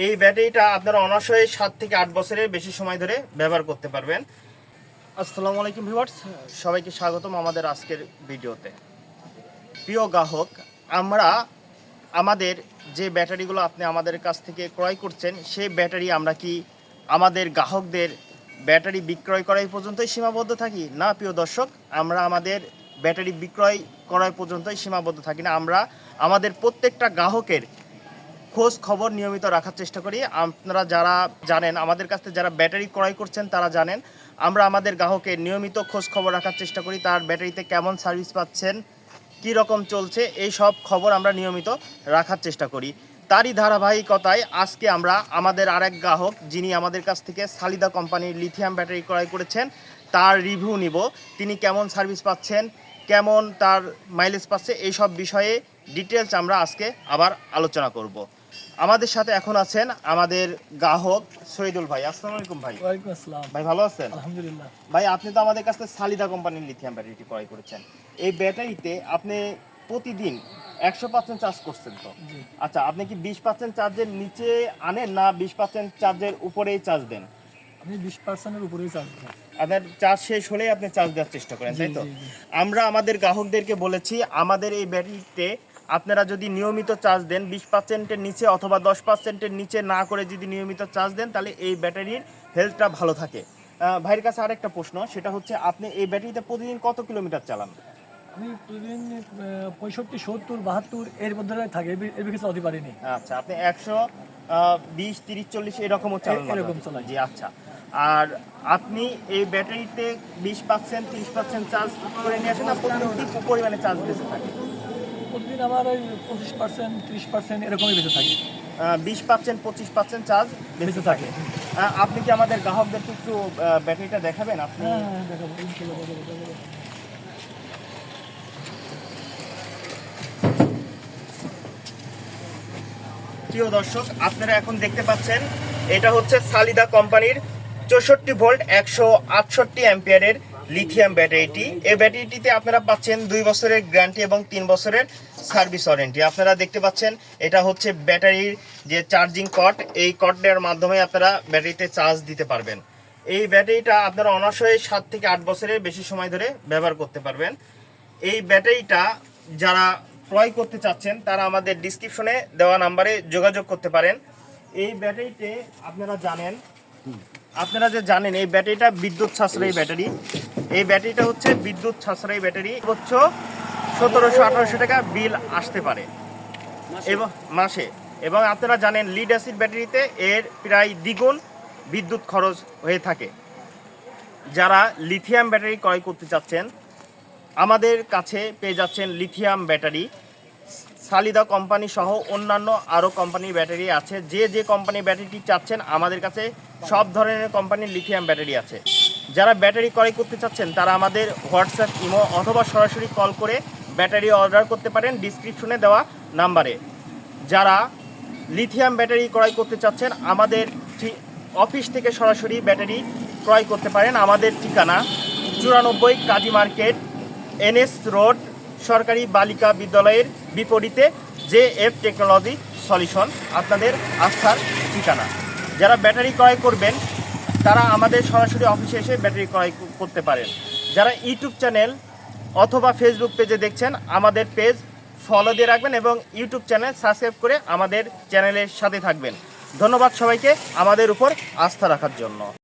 এই ব্যাটারিটা আপনারা অনাশয়ে সাত থেকে আট বছরের বেশি সময় ধরে ব্যবহার করতে পারবেন। আসসালামু আলাইকুম ভিউয়ার্স, সবাইকে স্বাগতম আমাদের আজকের ভিডিওতে। প্রিয় গ্রাহক, আমরা আমাদের যে ব্যাটারিগুলো আপনি আমাদের কাছ থেকে ক্রয় করছেন, সেই ব্যাটারি আমরা কি আমাদের গ্রাহকদের ব্যাটারি বিক্রয় করাই পর্যন্তই সীমাবদ্ধ থাকি? না, প্রিয় দর্শক, আমরা আমাদের ব্যাটারি বিক্রয় করাই পর্যন্তই সীমাবদ্ধ থাকি না। আমরা আমাদের প্রত্যেকটা গ্রাহকের খোঁজ খবর নিয়মিত রাখার চেষ্টা করি। আপনারা যারা জানেন, আমাদের কাছ থেকে যারা ব্যাটারি ক্রয় করছেন, তারা জানেন, আমরা আমাদের গ্রাহকের নিয়মিত খোঁজ খবর রাখার চেষ্টা করি, তার ব্যাটারিতে কেমন সার্ভিস পাচ্ছেন, কী রকম চলছে, এই সব খবর আমরা নিয়মিত রাখার চেষ্টা করি। তারই ধারাবাহিকতায় আজকে আমরা আমাদের আরেক গ্রাহক, যিনি আমাদের কাছ থেকে সালিদা কোম্পানির লিথিয়াম ব্যাটারি ক্রয় করেছেন, তার রিভিউ নিব। তিনি কেমন সার্ভিস পাচ্ছেন, কেমন তার মাইলেজ পাচ্ছে, এই সব বিষয়ে ডিটেলস আমরা আজকে আবার আলোচনা করব। আমাদের সাথে এখন আছেন আমাদের গ্রাহক শহীদুল ভাই। আসসালামু আলাইকুম ভাই। ওয়ালাইকুম আসসালাম। ভাই ভালো আছেন? আলহামদুলিল্লাহ। ভাই আপনি তো আমাদের কাছ সালিদা কোম্পানির লিথিয়াম ব্যাটারিটি ক্রয় করেছেন। এই ব্যাটারিতে আপনি প্রতিদিন একশো পার্সেন্ট চার্জ করছেন তো? আচ্ছা আপনি কি বিশ পার্সেন্ট চার্জের নিচে আনেন না বিশ পার্সেন্ট চার্জের উপরেই চার্জ দেন? আমি বিশ পার্সেন্টের উপরেই চার্জ দেন। আপনার চার্জ শেষ হলেই আপনি চার্জ দেওয়ার চেষ্টা করেন তাই তো। আমরা আমাদের গ্রাহকদেরকে বলেছি আমাদের এই ব্যাটারিতে আপনারা যদি নিয়মিত চার্জ দেন বিশ পার্সেন্টের নিচে অথবা দশ পার্সেন্টের নিচে না করে যদি নিয়মিত চার্জ দেন তাহলে এই ব্যাটারির হেলথটা ভালো থাকে। ভাইয়ের কাছে আরেকটা প্রশ্ন সেটা হচ্ছে আপনি এই ব্যাটারিতে প্রতিদিন কত কিলোমিটার চালান? আমি প্রতিদিন পঁয়ষট্টি সত্তর বাহাত্তর এর মধ্যে থাকে এর বেশি চালাতে পারিনি। আচ্ছা আপনি একশো বিশ তিরিশ চল্লিশ এরকমও চালান এরকম মাঝে। জি আচ্ছা। আর আপনি এই ব্যাটারিতে বিশ পার্সেন্ট তিরিশ পার্সেন্ট চার্জ করে নিয়ে আসেন না পরিমাণে চার্জ বেঁচে থাকে? প্রতিদিন আমার ওই পঁচিশ পার্সেন্ট ত্রিশ পার্সেন্ট এরকমই বেঁচে থাকে। বিশ পার্সেন্ট পঁচিশ পার্সেন্ট চার্জ বেঁচে থাকে। আপনি কি আমাদের গ্রাহকদেরকে একটু ব্যাটারিটা দেখাবেন? আপনি হ্যাঁ হ্যাঁ। প্রিয় দর্শক আপনারা এখন দেখতে পাচ্ছেন এটা হচ্ছে সালিদা কোম্পানির চৌষট্টি ভোল্ট একশো আটষট্টি অ্যাম্পিয়ারের লিথিয়াম ব্যাটারিটি এই ব্যাটারিটিতে আপনারা পাচ্ছেন দুই বছরের গ্যারান্টি এবং তিন বছরের সার্ভিস ওয়ারেন্টি আপনারা দেখতে পাচ্ছেন, এটা হচ্ছে ব্যাটারির যে চার্জিং কট এই কটের মাধ্যমে আপনারা ব্যাটারিতে চার্জ দিতে পারবেন। এই ব্যাটারিটা আপনারা অনাশয়ে সাত থেকে আট বছরের বেশি সময় ধরে ব্যবহার করতে পারবেন। এই ব্যাটারিটা যারা ক্রয় করতে চাচ্ছেন, তারা আমাদের ডিসক্রিপশনে দেওয়া নাম্বারে যোগাযোগ করতে পারেন। এই ব্যাটারিতে আপনারা জানেন, আপনারা যে জানেন, এই ব্যাটারিটা বিদ্যুৎ সাশ্রয়ী ব্যাটারি এই ব্যাটারিটা হচ্ছে বিদ্যুৎ সাশ্রয়ী ব্যাটারি। হচ্ছে সতেরোশো আঠারোশো টাকা বিল আসতে পারে। এবং মাসে। এবং আপনারা জানেন লিড অ্যাসিড ব্যাটারিতে এর প্রায় দ্বিগুণ বিদ্যুৎ খরচ হয়ে থাকে। যারা লিথিয়াম ব্যাটারি ক্রয় করতে চাচ্ছেন আমাদের কাছে পেয়ে যাচ্ছেন লিথিয়াম ব্যাটারি। সালিদা কোম্পানি সহ অন্যান্য আরও কোম্পানির ব্যাটারি আছে। যে যে কোম্পানির ব্যাটারিটি চাচ্ছেন আমাদের কাছে সব ধরনের কোম্পানির লিথিয়াম ব্যাটারি আছে। যারা ব্যাটারি ক্রয় করতে চাচ্ছেন, তারা আমাদের হোয়াটসঅ্যাপ, ইমো অথবা সরাসরি কল করে ব্যাটারি অর্ডার করতে পারেন ডিসক্রিপশনে দেওয়া নাম্বারে। যারা লিথিয়াম ব্যাটারি ক্রয় করতে চাচ্ছেন, আমাদের অফিস থেকে সরাসরি ব্যাটারি ক্রয় করতে পারেন। আমাদের ঠিকানা চুরানব্বই কাজী মার্কেট, এনএস রোড, সরকারি বালিকা বিদ্যালয়ের বিপরীতে জে এফ টেকনোলজি সলিউশন, আপনাদের আস্থার ঠিকানা। যারা ব্যাটারি ক্রয় করবেন তারা আমাদের সরাসরি অফিসে এসে ব্যাটারি ক্রয় করতে পারেন। যারা ইউটিউব চ্যানেল অথবা ফেসবুক পেজে দেখছেন, আমাদের পেজ ফলো দিয়ে রাখবেন এবং ইউটিউব চ্যানেল সাবস্ক্রাইব করে আমাদের চ্যানেলের সাথে থাকবেন। ধন্যবাদ সবাইকে আমাদের উপর আস্থা রাখার জন্য।